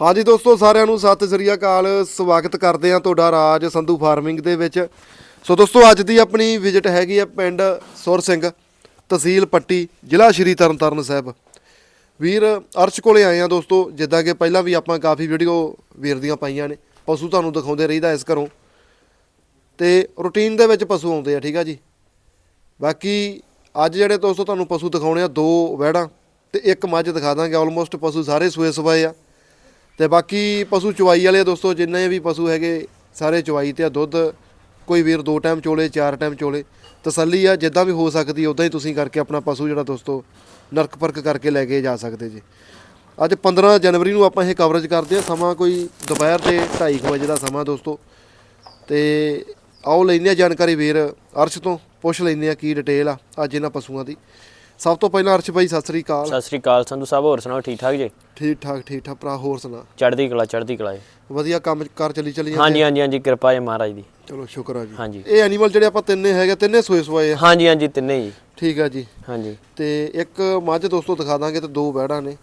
ਹਾਂਜੀ ਦੋਸਤੋ, ਸਾਰਿਆਂ ਨੂੰ ਸਤਿ ਸ੍ਰੀ ਅਕਾਲ। ਸਵਾਗਤ ਕਰਦੇ ਹਾਂ ਤੁਹਾਡਾ ਰਾਜ ਸੰਧੂ ਫਾਰਮਿੰਗ ਦੇ ਵਿੱਚ। ਸੋ ਦੋਸਤੋ, ਅੱਜ ਦੀ ਆਪਣੀ ਵਿਜ਼ਿਟ ਹੈਗੀ ਆ ਪਿੰਡ ਸੁਰ ਸਿੰਘ, ਤਹਿਸੀਲ ਪੱਟੀ, ਜ਼ਿਲ੍ਹਾ ਸ਼੍ਰੀ ਤਰਨਤਾਰਨ ਸਾਹਿਬ। ਵੀਰ, ਅਰਸ਼ ਕੋਲੇ ਆਏ ਆ ਦੋਸਤੋ, ਜਿੱਦਾਂ ਕਿ ਪਹਿਲਾਂ ਵੀ ਆਪਾਂ ਕਾਫੀ ਵੀਡੀਓ ਵੀਰ ਦੀਆਂ ਪਾਈਆਂ ਨੇ। ਪਸ਼ੂ ਤੁਹਾਨੂੰ ਦਿਖਾਉਂਦੇ ਰਹੀਦਾ ਇਸ ਘਰੋਂ। ਤੇ ਰੂਟੀਨ ਦੇ ਵਿੱਚ ਪਸ਼ੂ ਆਉਂਦੇ ਆ, ਠੀਕ ਆ ਜੀ? ਬਾਕੀ ਅੱਜ ਜਿਹੜੇ ਦੋਸਤੋ ਤੁਹਾਨੂੰ ਪਸ਼ੂ ਦਿਖਾਉਣੇ ਆ, ਦੋ ਵਹਿੜਾਂ ਤੇ ਇੱਕ ਮੱਝ ਦਿਖਾ ਦਾਂਗੇ। ਆਲਮੋਸਟ ਪਸ਼ੂ ਸਾਰੇ ਸੂਏ ਸਵਾਏ ਆ। ਤੇ ਬਾਕੀ ਪਸ਼ੂ ਚਵਾਈ ਵਾਲੇ ਆ ਦੋਸਤੋ, ਜਿੰਨੇ ਵੀ ਪਸ਼ੂ ਹੈਗੇ, ਸਾਰੇ ਚਵਾਈ ਤੇ ਆ ਦੁੱਧ। ਕੋਈ ਵੀਰ ਦੋ ਟਾਈਮ ਚੋਲੇ, ਚਾਰ ਟਾਈਮ ਚੋਲੇ। ਤਸੱਲੀ ਆ, ਜਿੱਦਾਂ ਵੀ ਹੋ ਸਕਦੀ ਉਦਾਂ ਹੀ ਤੁਸੀਂ ਕਰਕੇ ਆਪਣਾ ਪਸ਼ੂ ਜਿਹੜਾ ਦੋਸਤੋ, ਨਰਕ ਪਰਕ ਕਰਕੇ ਲੈ ਕੇ ਜਾ ਸਕਦੇ ਜੀ। ਅੱਜ 15 ਜਨਵਰੀ ਨੂੰ ਆਪਾਂ ਇਹ ਕਵਰੇਜ ਕਰਦੇ ਆ। ਸਮਾਂ ਕੋਈ ਦੁਪਹਿਰ ਦੇ 2:30 ਵਜੇ ਦਾ ਸਮਾਂ ਦੋਸਤੋ। ਤੇ ਆਓ ਲੈਂਦੇ ਆ ਜਾਣਕਾਰੀ ਵੀਰ, ਅਰਸ਼ ਤੋਂ ਪੁੱਛ ਲੈਂਦੇ ਆ ਕੀ ਡਿਟੇਲ ਆ ਅੱਜ ਇਹਨਾਂ ਪਸ਼ੂਆਂ ਦੀ। ਸਭ ਤੋਂ ਪਹਿਲਾਂ ਅਰਸ਼ ਭਾਈ ਸਤਿ ਸ੍ਰੀ ਅਕਾਲ। ਸਤਿ ਸ੍ਰੀ ਅਕਾਲ ਸੰਧੂ ਸਾਹਿਬ ਹੋਰ ਸੁਣਾਓ ਠੀਕ ਠਾਕ ਜੀ? ਠੀਕ ਠਾਕ ਠੀਕ ਠਾਕ ਭਰਾ ਹੋਰ ਸੁਣਾ। ਚੜ੍ਹਦੀ ਕਲਾ ਚੜ੍ਹਦੀ ਕਲਾ ਜੀ। ਵਧੀਆ ਕੰਮ ਕਰ ਚੱਲੀ ਚੱਲੀ ਜਾਂਦੇ ਹਾਂਜੀ ਹਾਂਜੀ ਹਾਂਜੀ ਕਿਰਪਾ ਹੈ ਮਹਾਰਾਜ ਦੀ। ਚਲੋ ਸ਼ੁਕਰ ਆ ਜੀ। ਹਾਂਜੀ। ਇਹ ਐਨੀਮਲ ਜਿਹੜੇ ਆਪਾਂ ਤਿੰਨੇ ਹੈਗੇ ਤਿੰਨੇ ਸੋਏ ਸੋਏ ਆ। ਹਾਂਜੀ ਹਾਂਜੀ ਤਿੰਨੇ ਜੀ। ਠੀਕ ਆ ਜੀ। ਹਾਂਜੀ। ਤੇ ਇੱਕ ਮੱਝ ਦੋਸਤੋ ਦਿਖਾ ਦਾਂਗੇ ਤੇ ਦੋ ਬੈੜਾਂ ਨੇ।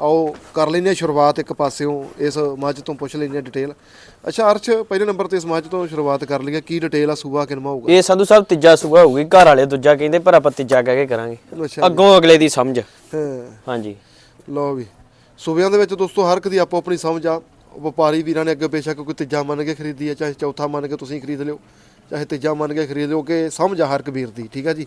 ਆਓ ਕਰ ਆ ਸ਼ੁਰੂਆਤ ਇੱਕ ਪਾਸਿਓਂ ਇਸ ਮੱਝ ਤੋਂ ਪੁੱਛ ਆ ਡਿਟੇਲ ਅੱਛਾ ਅਰਸ਼ ਪਹਿਲੇ ਨੰਬਰ ਤੇ ਇਸ ਮੱਝ ਤੋਂ ਸ਼ੁਰੂਆਤ ਕਰ ਲਈਏ ਕੀ ਡਿਟੇਲ ਆ ਸੂਆ ਕਿਨਮਾ ਹੋਊਗਾ? ਇਹ ਸੰਧੂ ਸਾਹਿਬ ਤੀਜਾ ਸੂਆ ਹੋਊਗੀ ਘਰ ਵਾਲੇ ਦੂਜਾ ਕਹਿੰਦੇ ਪਰ ਆਪਾਂ ਤੀਜਾ ਕਹਿ ਕੇ ਕਰਾਂਗੇ। ਅੱਗੋਂ ਅਗਲੇ ਦੀ ਸਮਝ। ਹਾਂਜੀ। ਲਓ ਵੀ ਸੂਬਿਆਂ ਦੇ ਵਿੱਚ ਦੋਸਤੋ ਹਰ ਇੱਕ ਦੀ ਆਪੋ ਆਪਣੀ ਸਮਝ ਆ। ਵਪਾਰੀ ਵੀਰਾਂ ਨੇ ਅੱਗੇ ਬੇਸ਼ੱਕ ਕੋਈ ਤੀਜਾ ਮੰਨ ਕੇ ਖਰੀਦੀ ਆ ਚਾਹੇ ਚੌਥਾ ਮੰਨ ਕੇ ਤੁਸੀਂ ਖਰੀਦ ਲਿਓ ਚਾਹੇ ਤੀਜਾ ਮੰਨ ਕੇ ਖਰੀਦ ਲਿਓ ਕਿ ਸਮਝ ਆ ਹਰ ਇੱਕ ਵੀਰ ਦੀ ਠੀਕ ਆ ਜੀ?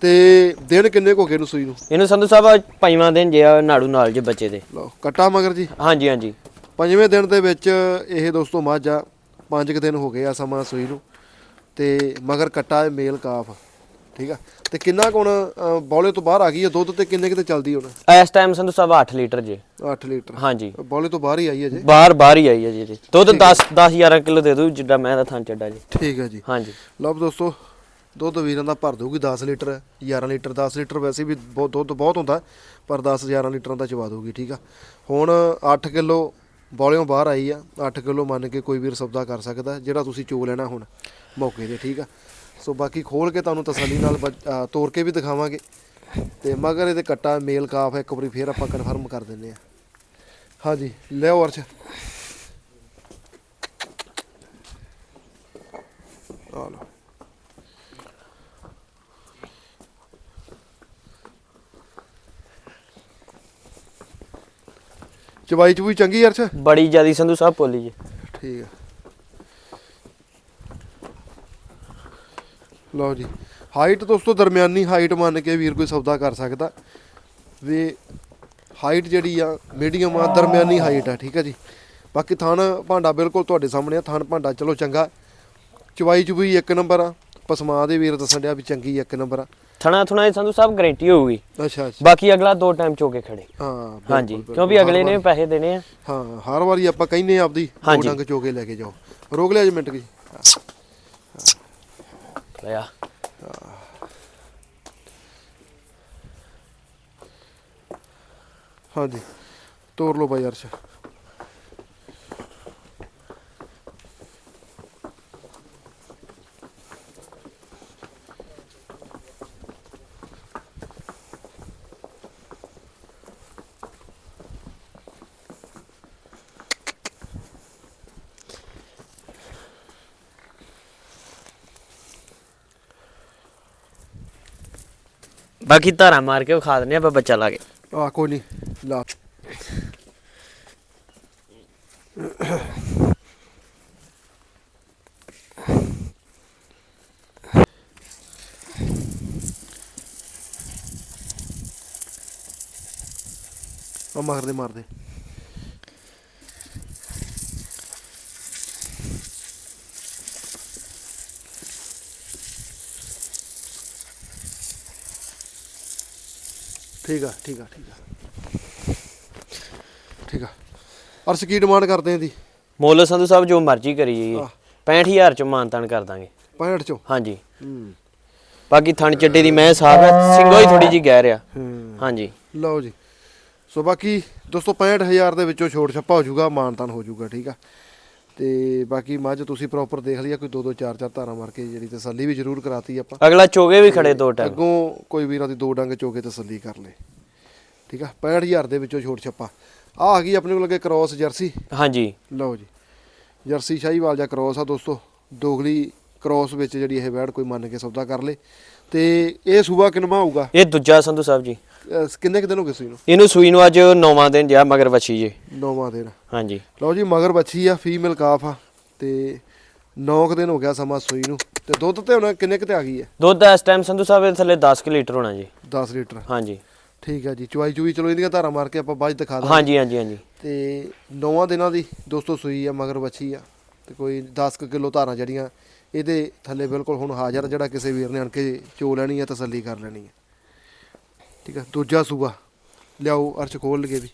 ਤੇ ਦਿਨ ਕਿੰਨੇ ਕੋ ਗਏ ਨੂੰ ਸੂਈ ਨੂੰ? ਇਹਨੂੰ ਸੰਧੂ ਸਾਹਿਬ ਪੰਜਵਾਂ ਦਿਨ ਜੇ ਆ ਨਾੜੂ ਨਾਲ ਜੇ ਬੱਚੇ ਦੇ। ਲਓ ਕੱਟਾ ਮਗਰ ਜੀ? ਹਾਂਜੀ ਹਾਂਜੀ। ਪੰਜਵੇਂ ਦਿਨ ਦੇ ਵਿੱਚ ਇਹ ਦੋਸਤੋ ਮੱਝ ਆ ਪੰਜ ਕੁ ਦਿਨ ਹੋ ਗਏ ਆ ਸਮਾਂ ਸੂਈ ਨੂੰ। ਤੇ ਮਗਰ ਕੱਟਾ ਮੇਲ ਕਾਫ ਠੀਕ ਆ? ਤੇ ਕਿੰਨਾ ਕੁ ਹੁਣ ਅ, ਬੌਲੇ ਤੋਂ ਬਾਹਰ ਆ ਗਈ ਹੈ ਦੁੱਧ ਤੇ ਕਿੰਨੇ ਕਿਤੇ ਚੱਲਦੀ ਹੁਣ? ਇਸ ਟਾਈਮ ਸੰਧੂ ਸਾਹਿਬ 8 ਲੀਟਰ ਜੇ। 8 ਲੀਟਰ। ਹਾਂਜੀ। ਬੌਲੇ ਤੋਂ ਬਾਹਰ ਹੀ ਆਈ ਹੈ ਜੀ? ਬਾਹਰ ਬਾਹਰ ਹੀ ਆਈ ਹੈ ਜੀ ਜੀ। ਦੁੱਧ 10 10 11 ਕਿਲੋ ਦੇ ਦੂ ਜਿੱਡਾ ਮੈਂ ਦਾ ਥਾਂ ਚੱਡਾ ਜੀ। ਠੀਕ ਹੈ ਜੀ। ਹਾਂਜੀ। ਲਓ ਦੋਸਤੋ ਦੁੱਧ ਵੀਰਾਂ ਦਾ ਭਰ ਦਊਗੀ 10 ਲੀਟਰ 11 ਲੀਟਰ 10 ਲੀਟਰ ਵੈਸੇ ਵੀ ਬਹੁਤ ਦੁੱਧ ਬਹੁਤ ਹੁੰਦਾ ਪਰ 10 11 ਲੀਟਰਾਂ ਦਾ ਚਵਾ ਦਊਗੀ ਠੀਕ ਆ। ਹੁਣ 8 ਕਿਲੋ ਬੌਲਿਓਂ ਬਾਹਰ ਆਈ ਆ 8 ਕਿਲੋ ਮੰਨ ਕੇ ਕੋਈ ਵੀਰ ਸੌਦਾ ਕਰ ਸਕਦਾ ਜਿਹੜਾ ਤੁਸੀਂ ਚੋ ਲੈਣਾ ਹੁਣ ਮੌਕੇ ਤੇ ਠੀਕ ਆ। ਸੋ ਬਾਕੀ ਖੋਲ ਕੇ ਤੁਹਾਨੂੰ ਤਸੱਲੀ ਨਾਲ ਬੱਚ- ਅ, ਤੋੜ ਕੇ ਵੀ ਦਿਖਾਵਾਂਗੇ। ਤੇ ਮਗਰ ਇਹਦੇ ਕੱਟਾ ਮੇਲ ਕਾਫ ਇੱਕ ਵਾਰੀ ਫੇਰ ਆਪਾਂ ਕਨਫਰਮ ਕਰ ਦਿੰਨੇ ਆ। ਹਾਂਜੀ ਲਿਓ ਅਰਸ਼। ਆ ਲਓ। ਚਵਾਈ ਚਵੂਈ ਚੰਗੀ ਅਰਸ਼ ਬੜੀ ਜਿਆਦੀ ਸੰਧੂ ਸਾਹਿਬ ਪੋਲੀ ਜੀ। ਠੀਕ ਆ। ਲਓ ਜੀ ਹਾਈਟ ਦੋਸਤੋ ਦਰਮਿਆਨੀ ਹਾਈਟ ਮੰਨ ਕੇ ਵੀਰ ਕੋਈ ਸੌਦਾ ਕਰ ਸਕਦਾ। ਵੀ ਹਾਈਟ ਜਿਹੜੀ ਆ ਮੀਡੀਅਮ ਆ ਦਰਮਿਆਨੀ ਹਾਈਟ ਆ ਠੀਕ ਆ ਜੀ। ਬਾਕੀ ਥਣ ਭਾਂਡਾ ਬਿਲਕੁਲ ਤੁਹਾਡੇ ਸਾਹਮਣੇ ਆ ਥਣ ਭਾਂਡਾ ਚਲੋ ਚੰਗਾ। ਚਵਾਈ ਚਵੂਈ ਇੱਕ ਨੰਬਰ ਆ ਪਸਮਾ ਦੇ ਵੀਰ ਦੱਸਣ ਡਿਆ ਵੀ ਚੰਗੀ ਇੱਕ ਨੰਬਰ ਆ। ਥਣਾ ਥੁਣਾ ਦੀ ਸੰਧੂ ਸਾਹਿਬ ਗਾਰੰਟੀ ਹੋਊਗੀ। ਅੱਛਾ ਅੱਛਾ। ਬਾਕੀ ਅਗਲਾ ਦੋ ਟਾਈਮ ਚੋ ਕੇ ਖੜੇ। ਹਾਂ ਹਾਂਜੀ ਬਿਲਕੁਲ। ਕਿਉਂਕਿ ਅਗਲੇ ਨੇ ਪੈਸੇ ਦੇਣੇ ਆ। ਹਾਂ ਹਰ ਵਾਰੀ ਆਪਾਂ ਕਹਿੰਨੇ ਆ ਆਪਦੀ ਹਾਂਜੀ। ਡੰਗ ਚੋ ਕੇ ਲੈ ਕੇ ਜਾਓ। ਰੋਕ ਲਿਆ ਜੀ ਮਿੰਟ ਜੀ। ਲਿਆ। ਹਾਂਜੀ। ਤੋਰ ਲਓ ਬਾਈ ਅਰਸ਼। ਬਾਕੀ ਧਾਰਾ ਮਾਰ ਕੇ ਖਾ ਦਿੰਦੇ ਆਪਾਂ ਬੱਚਾ ਲਾ ਕੇ। ਆ ਕੋਈ ਨਹੀਂ ਲਾ। ਆ ਮਾਰਦੇ ਮਾਰਦੇ। ਠੀਕ ਆ ਠੀਕ ਆ ਠੀਕ ਆ। ਠੀਕ ਆ। ਅਰਸ਼ ਕੀ ਡਿਮਾਂਡ ਕਰਦੇ ਆਂ ਦੀ ਮੁੱਲ ਸੰਧੂ ਸਾਹਿਬ ਜੋ ਮਰਜ਼ੀ ਕਰੀ ਜਾਈਏ। ਆਹ। 65000 ਚ ਮਾਨਤਾਨ ਕਰ ਦਾਂਗੇ। 65 ਚੋਂ? ਹਾਂਜੀ। ਹੂੰ। ਬਾਕੀ ਥਣ ਚੱਡੇ ਦੀ ਮੈਂ ਹੈ ਸਿੰਘੋ ਹੀ ਥੋੜੀ ਜੀ ਗਹਿ ਰਿਆ ਹੂੰ। ਹਾਂਜੀ। ਲਓ ਜੀ। ਸੋ ਬਾਕੀ ਦੋਸਤੋ 65000 ਦੇ ਵਿੱਚੋਂ ਛੋਟ ਛੱਪਾ ਹੋ ਜਾਊਗਾ ਮਾਨਤਾਨ ਹੋ ਜਾਊਗਾ ਠੀਕ ਆ। ਤੇ ਬਾਕੀ ਮੱਝ ਤੁਸੀਂ ਪ੍ਰੋਪਰ ਦੇਖ ਲਿਆ ਕੋਈ ਦੋ ਦੋ ਚਾਰ ਚਾਰ ਧਾਰਾਂ ਮਾਰ ਕੇ ਜਿਹੜੀ ਤਸੱਲੀ ਵੀ ਜ਼ਰੂਰ ਕਰਾਤੀ ਆਪਾਂ। ਅਗਲਾ ਚੋਗੇ ਵੀ ਖੜੇ ਦੋ ਟਾਈਮ। ਅੱਗੋਂ ਕੋਈ ਵੀਰਾਂ ਦੀ ਦੋ ਡੰਗ ਚੋਕੇ ਤਸੱਲੀ ਕਰ ਲੇ। ਠੀਕ ਆ? 65000 ਦੇ ਵਿੱਚੋਂ ਛੋਟ ਛੱਪਾ। ਆ ਆ ਗਈ ਆਪਣੇ ਕੋਲ ਅੱਗੇ ਕ੍ਰੋਸ ਜਰਸੀ। ਹਾਂਜੀ। ਲਓ ਜੀ। ਜਰਸੀ ਸ਼ਾਹੀਵਾਲ ਜਾਂ ਕ੍ਰੋਸ ਆ ਦੋਸਤੋ। ਦੋਗਲੀ ਕ੍ਰੋਸ ਵਿੱਚ ਜਿਹੜੀ ਇਹ ਵੈੜ ਕੋਈ ਮੰਨ ਕੇ ਸੌਦਾ ਕਰ ਲੇ। ਤੇ ਇਹ ਸੂਬਾ ਕਿਨਮਾ ਹੋਊਗਾ ਇਹ ਦੂਜਾ ਸੰਧੂ ਸਾਹਿਬ ਜੀ। ਅਹ ਕਿੰਨੇ ਕੁ ਦਿਨ ਹੋ ਗਏ ਸੂਈ ਨੂੰ? ਇਹਨੂੰ ਸੂਈ ਨੂੰ ਅੱਜ ਨੌਵਾਂ ਦਿਨ ਜਿਆ ਮਗਰ ਵੱਛੀ ਜੀ। ਨੌਵਾਂ ਦਿਨ। ਹਾਂਜੀ। ਲਓ ਜੀ ਮਗਰ ਬੱਚੀ ਆ ਫੀਮੇਲ ਕਾਫ ਆ ਤੇ 9 ਕੁ ਦਿਨ ਹੋ ਗਿਆ ਸਮਾਂ ਸੂਈ ਨੂੰ। ਤੇ ਦੁੱਧ ਤੇ ਹੁਣ ਕਿੰਨੇ ਕੁ ਤੇ ਆ ਗਈ ਹੈ? ਦੁੱਧ ਇਸ ਟਾਈਮ ਸੰਧੂ ਸਾਹਿਬ ਇਹਦੇ ਥੱਲੇ 10 ਕਿ ਲੀਟਰ ਹੋਣਾ ਜੀ। 10 ਲੀਟਰ। ਹਾਂਜੀ। ਠੀਕ ਹੈ ਜੀ ਚੁਆਈ ਚੁਈ ਚਲੋ ਇਹਦੀਆਂ ਧਾਰਾਂ ਮਾਰ ਕੇ ਆਪਾਂ ਬਾਅਦ 'ਚ ਦਿਖਾ ਦਾਂਗੇ। ਹਾਂਜੀ ਹਾਂਜੀ ਹਾਂਜੀ। ਤੇ ਨੌਵਾਂ ਦਿਨਾਂ ਦੀ ਦੋਸਤੋ ਸੂਈ ਆ ਮਗਰ ਬੱਚੀ ਆ ਤੇ ਕੋਈ 10 ਕਿਲੋ ਧਾਰਾਂ ਜਿਹੜੀਆਂ ਇਹਦੇ ਥੱਲੇ ਬਿਲਕੁਲ ਹੁਣ ਹਾਜ਼ਰ ਆ, ਜਿਹੜਾ ਕਿਸੇ ਵੀਰ ਨੇ ਆਣ ਕੇ ਚੋ ਲੈਣੀ ਆ ਤਸੱਲੀ ਕਰ ਲੈਣੀ ਹੈ ਠੀਕ ਆ ਦੂਜਾ ਸੂਆ। ਲਿਆਓ ਅਰਚ ਖੋਲ ਲਗੇ ਵੀ।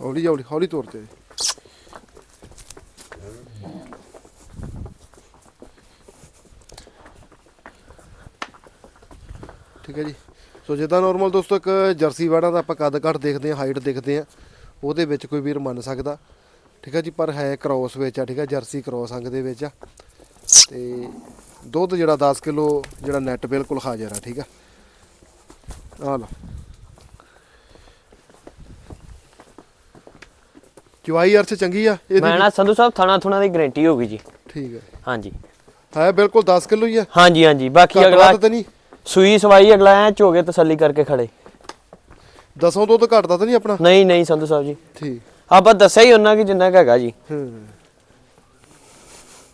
ਹੌਲੀ ਹੌਲੀ ਹੌਲੀ ਤੌਰ ਠੀਕ ਹੈ ਜੀ। ਸੋ ਜਿੱਦਾਂ ਨਾਰਮਲ ਦੋਸਤੋ ਇੱਕ ਜਰਸੀ ਵਾੜਾ ਦਾ ਆਪਾਂ ਕੱਦ ਕੱਟ ਦੇਖਦੇ ਹਾਂ ਹਾਈਟ ਦੇਖਦੇ ਹਾਂ ਉਹਦੇ ਵਿੱਚ ਕੋਈ ਵੀਰ ਮੰਨ ਸਕਦਾ। ਠੀਕ ਹੈ ਜੀ ਪਰ ਹੈ ਕ੍ਰੋਸ ਵਿੱਚ ਆ ਠੀਕ ਹੈ ਜਰਸੀ ਕ੍ਰੋਸ ਅੰਗ ਦੇ ਵਿੱਚ ਆ। ਤੇ ਦੁੱਧ ਜਿਹੜਾ 10 ਕਿਲੋ ਜਿਹੜਾ ਨੈਟ ਬਿਲਕੁਲ ਹਾਜ਼ਰ ਆ ਠੀਕ ਆ ਆ ਲਓ। ਚੁਆਈ ਅਰਚ ਚੰਗੀ ਆ ਇਹਦੀ ਮੈਂ ਨਾ ਸੰਧੂ ਸਾਹਿਬ ਥਾਣਾ ਥੁਣਾ ਦੀ ਗਾਰੰਟੀ ਹੋ ਗਈ ਜੀ। ਠੀਕ ਹੈ। ਹਾਂਜੀ। ਹੈ ਬਿਲਕੁਲ 10 ਕਿਲੋ ਹੀ ਆ। ਹਾਂਜੀ ਹਾਂਜੀ। ਬਾਕੀ ਘੱਟ ਅਗਲਾ ਵੱਧ ਤਾਂ ਨਹੀਂ। ਸੂਈ ਸਵਾਈ ਅਗਲਾ ਐ ਝੋਗੇ ਤਸੱਲੀ ਕਰਕੇ ਖੜੇ। ਦਸੋਂ ਤੋਂ ਤਾਂ ਘਟਦਾ ਤਾਂ ਨਹੀਂ ਆਪਣਾ? ਨਹੀਂ ਨਹੀਂ ਸੰਧੂ ਸਾਹਿਬ ਜੀ। ਠੀਕ। ਆਪਾਂ ਦੱਸਿਆ ਹੀ ਉਹਨਾਂ ਕਿ ਜਿੰਨਾ ਕੁ ਹੈਗਾ ਜੀ। ਹੂੰ।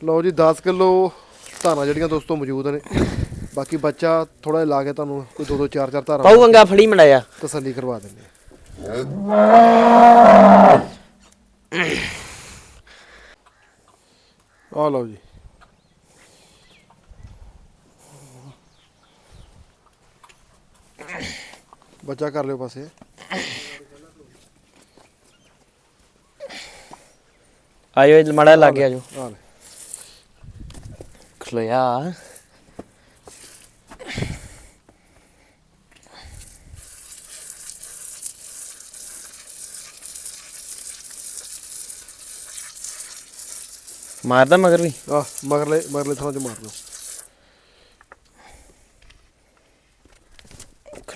ਲਓ ਜੀ 10 ਕਿਲੋ ਧਾਰਾਂ ਜਿਹੜੀਆਂ ਦੋਸਤੋ ਮੌਜੂਦ ਨੇ। ਬਾਕੀ ਬੱਚਾ ਥੋੜਾ ਜਿਹਾ ਲਾ ਕੇ ਤੁਹਾਨੂੰ ਕੋਈ ਦੋ ਦੋ ਚਾਰ ਚਾਰ ਧਾਰਾਂ ਪਾਉ ਅੰਗਾ ਫੜੀ ਮੜਾਇਆ। ਤਸੱਲੀ ਕਰਵਾ ਦਿੰਦੇ ਆ ਆ ਲਓ ਜੀ। ਬੱਚਾ ਕਰ ਲਿਓ ਪਾਸੇ। ਆਇਓ ਮੜਾ ਲੱਗ ਗਿਆ ਜੋ ਆ ਲੈ ਖਲੋਇਆ ਮਾਰਦਾ ਮਗਰ ਵੀ? ਆ ਮਗਰਲੇ ਮਗਰਲੇ ਥਾਂ ਚ ਮਾਰ ਲਓ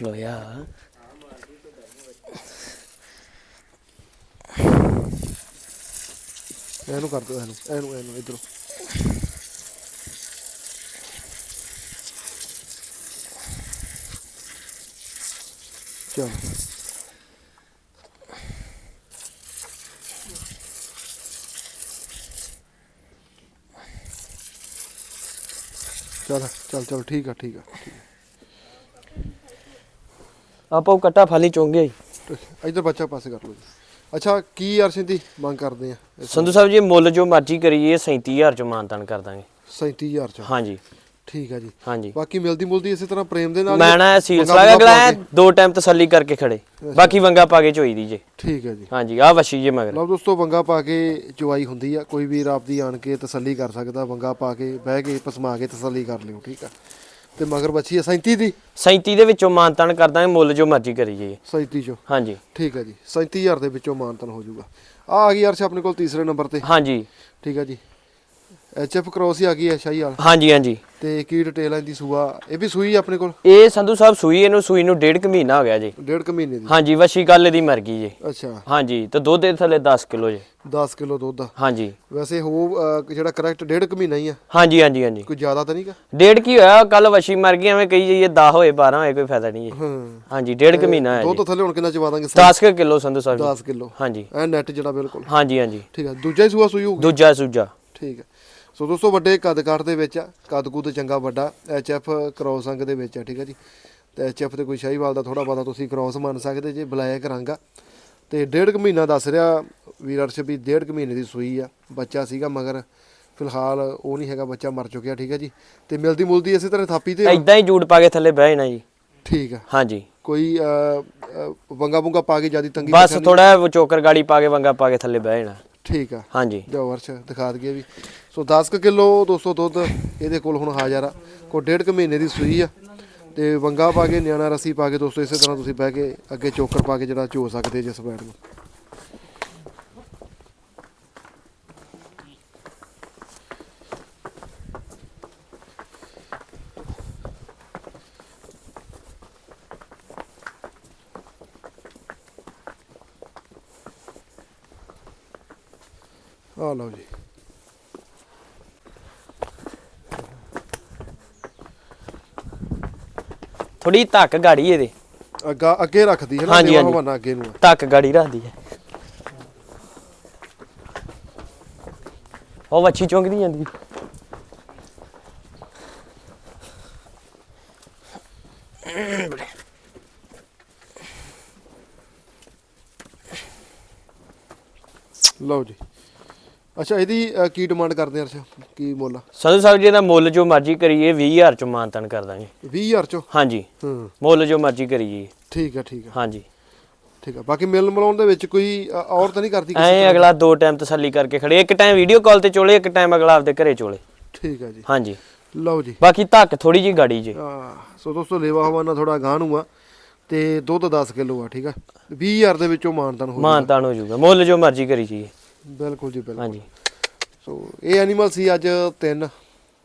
ਖਲੋਇਆ ਇਹਨੂੰ ਕਰ ਦਿਓ ਇਹਨੂੰ ਇਹਨੂੰ ਇਹਨੂੰ, ਇਧਰੋਂ। ਚਲ। ਚਲ ਚਲ ਚਲ, ਠੀਕ ਆ ਠੀਕ ਆ, ਠੀਕ ਆਪਾਂ ਉਹ ਕੱਟਾ ਫਾਲੀ ਚੋਂਗੇ। ਇੱਧਰ ਬੱਚਾ ਪਾਸੇ ਕਰ ਲਓ ਜੀ। ਅੱਛਾ ਕੀ ਅਰਸ਼ਿੰ ਦੀ ਮੰਗ ਕਰਦੇ ਆ? ਸੰਧੂ ਸਾਹਿਬ ਜੀ ਮੁੱਲ ਜੋ ਮਰਜ਼ੀ ਕਰੀਏ 37000 ਚ ਮਾਨਤਨ ਕਰ ਦਾਂਗੇ। 37000 ਚ? ਹਾਂਜੀ। ਠੀਕ ਆ ਜੀ। ਹਾਂਜੀ। ਬਾਕੀ ਮਿਲਦੀ ਮੁਲਦੀ ਇਸੇ ਤਰ੍ਹਾਂ ਪ੍ਰੇਮ ਦੇ ਨਾਲ ਮੈਂ ਨਾ ਸੀਲ ਵੰਗਾ ਸਲਾਗਾ ਵੰਗਾ ਅਗਲਾ। ਦੋ ਟਾਈਮ ਤਸੱਲੀ ਕਰਕੇ ਖੜੇ। ਬਾਕੀ ਵੰਗਾ ਪਾ ਕੇ ਚੋਈ ਦੀ ਜੇ। ਠੀਕ ਹੈ ਜੀ। ਹਾਂਜੀ ਆ ਵਸ਼ੀ ਜੇ ਮਗਰ। ਲਓ ਦੋਸਤੋ ਵੰਗਾ ਪਾ ਕੇ ਚੁਆਈ ਹੁੰਦੀ ਆ। ਕੋਈ ਵੀਰ ਆਪਦੀ ਆਣ ਕੇ ਤਸੱਲੀ ਕਰ ਸਕਦਾ ਵੰਗਾ ਪਾ ਕੇ ਬਹਿ ਕੇ ਪਸਮਾ ਕੇ ਤਸੱਲੀ ਕਰ ਲਿਓ ਠੀਕ ਆ। ਤੇ ਮਗਰ ਬੱਚੀ ਆ 37 ਦੀ? 37 ਦੇ ਵਿੱਚੋਂ ਮਾਨਤਨ ਕਰ ਦਾਂਗੇ ਮੁੱਲ ਜੋ ਮਰਜ਼ੀ ਕਰੀਏ। 37 ਚੋਂ? ਹਾਂਜੀ। ਠੀਕ ਹੈ ਜੀ 37000 ਦੇ ਵਿੱਚੋਂ ਮਾਨਤਨ ਹੋ ਜਾਊਗਾ। ਆ ਆ ਗਈ ਅਰਸ਼ ਆਪਣੇ ਕੋਲ ਤੀਸਰੇ ਨੰਬਰ ਤੇ। ਹਾਂਜੀ। ਠੀਕ ਹੈ ਜੀ। ਐਚ ਐਫ ਕ੍ਰੋਸ ਹੀ ਆ ਗਈ ਹੈ ਸ਼ਾਹੀ ਵਾਲ। ਹਾਂਜੀ ਹਾਂਜੀ। ਤੇ ਕੀ ਡਿਟੇਲ ਹੈ ਇਹਦੀ ਸੂਆ? ਇਹ ਵੀ ਸੂਈ ਆਪਣੇ ਕੋਲ? ਇਹ ਸੰਧੂ ਸਾਹਿਬ ਸੂਈ ਇਹਨੂੰ ਸੂਈ ਨੂੰ ਡੇਢ ਕੁ ਮਹੀਨਾ ਹੋ ਗਿਆ ਜੀ। ਡੇਢ ਕੁ ਮਹੀਨੇ ਦੀ? ਹਾਂਜੀ ਵਸ਼ੀ ਗੱਲ ਦੀ ਮਰ ਗਈ ਜੀ। ਅੱਛਾ। ਹਾਂਜੀ ਤੇ ਦੁੱਧ ਦੇ ਥੱਲੇ 10 ਕਿਲੋ ਜੀ। 10 ਕਿਲੋ ਦੁੱਧ ਆ। ਹਾਂਜੀ। ਵੈਸੇ ਹੋ ਅਹ, ਜਿਹੜਾ ਕਰੈਕਟ ਡੇਢ ਕੁ ਮਹੀਨਾ ਹੀ ਆ। ਹਾਂਜੀ ਹਾਂਜੀ ਹਾਂਜੀ। ਕੋਈ ਜ਼ਿਆਦਾ ਤਾਂ ਨਹੀਂਗਾ ਡੇਢ ਕੀ ਹੋਇਆ? ਕੱਲ ਵਸ਼ੀ ਮਰ ਗਈ ਐਵੇਂ ਕਹੀ ਜਾਈਏ 10 ਹੋਏ 12 ਹੋਏ ਕੋਈ ਫਾਇਦਾ ਨਹੀਂ ਜੀ। ਹਾਂ। ਹਾਂਜੀ ਡੇਢ ਕੁ ਮਹੀਨਾ ਹੈ ਦੁੱਧ ਥੱਲੇ ਹੁਣ ਕਿੰਨਾ ਚਵਾ ਦਾਂਗੇ? 10 ਕਿਲੋ ਸੰਧੂ ਸਾਹਿਬ ਜੀ। 10 ਕਿਲੋ। ਹਾਂਜੀ। ਐ ਨੈਟ ਜਿਹੜਾ ਬਿਲਕੁਲ। ਹਾਂਜੀ ਹਾਂਜੀ। ਠੀਕ ਆ ਦੂਜਾ ਹੀ ਸੂਆ ਸੂਈ ਹੋਊਗੀ? ਦੂਜਾ ਸੂਜਾ। ਠੀਕ ਆ। ਸੋ ਦੋਸਤੋ ਵੱਡੇ ਕੱਦ ਕਾਠ ਦੇ ਵਿੱਚ ਆ। ਕੱਦ ਕੁੱਦ ਚੰਗਾ ਵੱਡਾ ਐਚ ਐਫ ਕ੍ਰੋਸ ਅੰਗ ਦੇ ਵਿੱਚ ਆ ਠੀਕ ਆ ਜੀ। ਤੇ ਐਚ ਐਫ ਤੇ ਕੋਈ ਸ਼ਾਹੀਵਾਲ ਦਾ ਥੋੜਾ ਬਹੁਤਾ ਤੁਸੀਂ ਕ੍ਰੋਸ ਮੰਨ ਸਕਦੇ ਜੇ ਬਲੈਕ ਰੰਗ ਆ। ਤੇ ਡੇਢ ਕੁ ਮਹੀਨਾ ਦੱਸ ਰਿਹਾ ਵੀਰ ਅਰਸ਼ ਵੀ ਡੇਢ ਕੁ ਮਹੀਨੇ ਦੀ ਸੂਈ ਆ। ਬੱਚਾ ਸੀਗਾ ਮਗਰ ਫਿਲਹਾਲ ਉਹ ਨਹੀਂ ਹੈਗਾ ਬੱਚਾ ਮਰ ਚੁੱਕਿਆ ਠੀਕ ਆ ਜੀ। ਤੇ ਮਿਲਦੀ ਮੁਲਦੀ ਇਸੇ ਤਰ੍ਹਾਂ ਥਾਪੀ ਤੇ। ਐਦਾਂ ਹੀ ਜੂੜ ਪਾ ਕੇ ਥੱਲੇ ਬਹਿ ਜਾਣਾ ਜੀ। ਠੀਕ ਆ। ਹਾਂਜੀ। ਕੋਈ ਵੰਗਾ ਵੁੰਗਾ ਪਾ ਕੇ ਜਿਆਦੀ ਤੰਗੀ ਬਸ ਥੋੜਾ ਚੋਕਰ ਗਾੜੀ ਪਾ ਕੇ ਵੰਗਾ ਪਾ ਕੇ ਥੱਲੇ ਬਹਿ ਜਾਣਾ। ਠੀਕ ਆ। ਹਾਂਜੀ। ਜੋ ਵਰਸ਼ ਦਿਖਾ ਦਈਏ ਵੀ। ਸੋ 10 ਕਿਲੋ 200 ਦੁੱਧ ਇਹਦੇ ਕੋਲ ਹੁਣ ਹਾਜ਼ਰ ਆ। ਕੋ ਡੇਢ ਕੁ ਮਹੀਨੇ ਦੀ ਸੂਈ ਆ। ਤੇ ਵੰਗਾ ਪਾ ਕੇ ਨਿਆਣਾ ਰਸੀ ਪਾ ਕੇ ਦੋਸਤੋ ਇਸੇ ਤਰ੍ਹਾਂ ਤੁਸੀਂ ਬਹਿ ਕੇ ਅੱਗੇ ਚੋਕਰ ਪਾ ਕੇ ਜਿਹੜਾ ਝੋ ਸਕਦੇ ਜਿਸ ਬੈਡ ਨੂੰ। ਆ ਲਓ ਜੀ। ਥੋੜੀ ਧੱਕ ਗਾੜੀ ਇਹਦੇ। ਅੱਗਾ ਅੱਗੇ ਰੱਖਦੀ ਹੈ ਨਾ ਹਾਂਜੀ, ਦੇਵਾ ਹਾਂਜੀ। ਹਵਾਨਾ ਅੱਗੇ ਨੂੰ। ਆ। ਧੱਕ ਗਾੜੀ ਰੱਖਦੀ ਹੈ। ਉਹ ਵੱਛੀ ਚੁੰਗਦੀ ਜਾਂਦੀ ਲਓ ਜੀ। ਅੱਛਾ ਇਹਦੀ ਅ, ਕੀ ਡਿਮਾਂਡ ਕਰਦੇ ਆ? ਅਰਸ਼ਾ ਕੀ ਮੁੱਲ ਆ? ਸੰਧੂ ਸਾਹਿਬ ਜੀ ਦਾ ਮੁੱਲ ਜੋ ਮਰਜ਼ੀ ਕਰੀਏ 20000 ਚ ਮਾਨਤਨ ਕਰ ਦਾਂਗੇ। 20000 ਚੋਂ? ਹਾਂਜੀ। ਹੂੰ। ਮੁੱਲ ਜੋ ਮਰਜ਼ੀ ਕਰੀਏ। ਠੀਕ ਆ ਠੀਕ ਆ। ਹਾਂਜੀ। ਠੀਕ ਆ ਬਾਕੀ ਮਿਲ ਮਲਾਉਣ ਦੇ ਵਿੱਚ ਕੋਈ ਅ, ਔਰ ਤਾਂ ਨਹੀਂ ਕਰਦੀ ਕਿਸੇ ਐ ਅਗਲਾ ਦੋ ਟਾਈਮ ਤਸੱਲੀ ਕਰਕੇ ਖੜੇ ਇੱਕ ਟਾਈਮ ਵੀਡੀਓ ਕਾਲ ਤੇ ਚੋਲੇ ਇੱਕ ਟਾਈਮ ਅਗਲਾ ਆਪਦੇ ਘਰੇ ਚੋਲੇ? ਠੀਕ ਆ ਜੀ। ਹਾਂਜੀ। ਲਓ ਜੀ। ਬਾਕੀ ਧੱਕ ਥੋੜੀ ਜੀ ਗਾੜੀ ਜੀ। ਆ ਸੋ ਦੋਸਤੋ ਲੇਵਾ ਹਵਾਨਾ ਥੋੜਾ ਗਾਂ ਨੂੰ ਆ ਤੇ ਦੁੱਧ 10 ਕਿਲੋ ਆ ਠੀਕ ਆ? 20000 ਦੇ ਵਿੱਚੋਂ ਮਾਨਤਨ ਹੋ। ਮਾਨਤਾਨ ਹੋ ਜਾਊਗਾ। ਮੁੱਲ ਜੋ ਮਰਜ਼ੀ ਕਰੀ ਜੀ ਬਿਲਕੁਲ ਜੀ ਬਿਲਕੁਲ। ਹਾਂਜੀ। ਸੋ ਇਹ ਐਨੀਮਲ ਸੀ ਅੱਜ ਤਿੰਨ।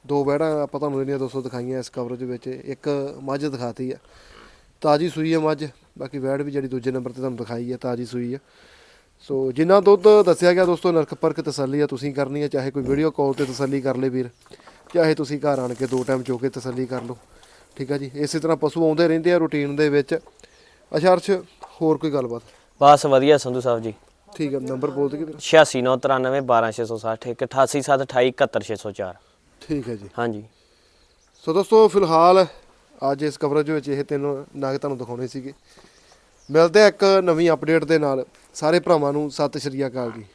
ਦੋ ਬੈੜਾਂ ਆਪਾਂ ਤੁਹਾਨੂੰ ਇਹਦੀਆਂ ਦੋਸਤੋ ਦਿਖਾਈਆਂ ਇਸ ਕਵਰੇਜ ਵਿੱਚ ਇੱਕ ਮੱਝ ਦਿਖਾਤੀ ਆ। ਤਾਜੀ ਸੂਈ ਹੈ ਮੱਝ ਬਾਕੀ ਵੈੜ ਵੀ ਜਿਹੜੀ ਦੂਜੇ ਨੰਬਰ ਤੇ ਤੁਹਾਨੂੰ ਦਿਖਾਈ ਹੈ ਤਾਜੀ ਸੂਈ ਹੈ ਸੋ ਜਿੰਨਾ ਦੁੱਧ ਦੱਸਿਆ ਗਿਆ ਦੋਸਤੋ ਨਰਕ ਪਰਖ ਤਸੱਲੀ ਆ ਤੁਸੀਂ ਕਰਨੀ ਹੈ ਚਾਹੇ ਕੋਈ ਵੀਡੀਓ ਕਾਲ ਤੇ ਤਸੱਲੀ ਕਰ ਲੇ ਵੀਰ ਚਾਹੇ ਤੁਸੀਂ ਘਰ ਆਣ ਕੇ ਦੋ ਟਾਈਮ ਚੋ ਕੇ ਤਸੱਲੀ ਕਰ ਲਓ। ਠੀਕ ਆ ਜੀ? ਇਸੇ ਤਰ੍ਹਾਂ ਪਸ਼ੂ ਆਉਂਦੇ ਰਹਿੰਦੇ ਆ ਰੂਟੀਨ ਦੇ ਵਿੱਚ। ਅੱਛਾ ਅਰਸ਼ ਹੋਰ ਕੋਈ ਗੱਲਬਾਤ? ਬਸ ਵਧੀਆ ਸੰਧੂ ਸਾਹਿਬ ਜੀ। ਠੀਕ ਹੈ ਨੰਬਰ ਬੋਲ ਦਈਏ ਵੀਰ 8693 12660 88728 ਠੀਕ ਹੈ ਜੀ। ਹਾਂਜੀ। ਸੋ ਦੋਸਤੋ ਫਿਲਹਾਲ ਅੱਜ ਇਸ ਕਵਰੇਜ ਵਿੱਚ ਇਹ ਤਿੰਨ ਨਗ ਤੁਹਾਨੂੰ ਦਿਖਾਉਣੇ ਸੀਗੇ। ਮਿਲਦੇ ਆ ਇੱਕ ਨਵੀਂ ਅਪਡੇਟ ਦੇ ਨਾਲ। ਸਾਰੇ ਭਰਾਵਾਂ ਨੂੰ ਸਤਿ ਸ਼੍ਰੀ ਅਕਾਲ ਜੀ।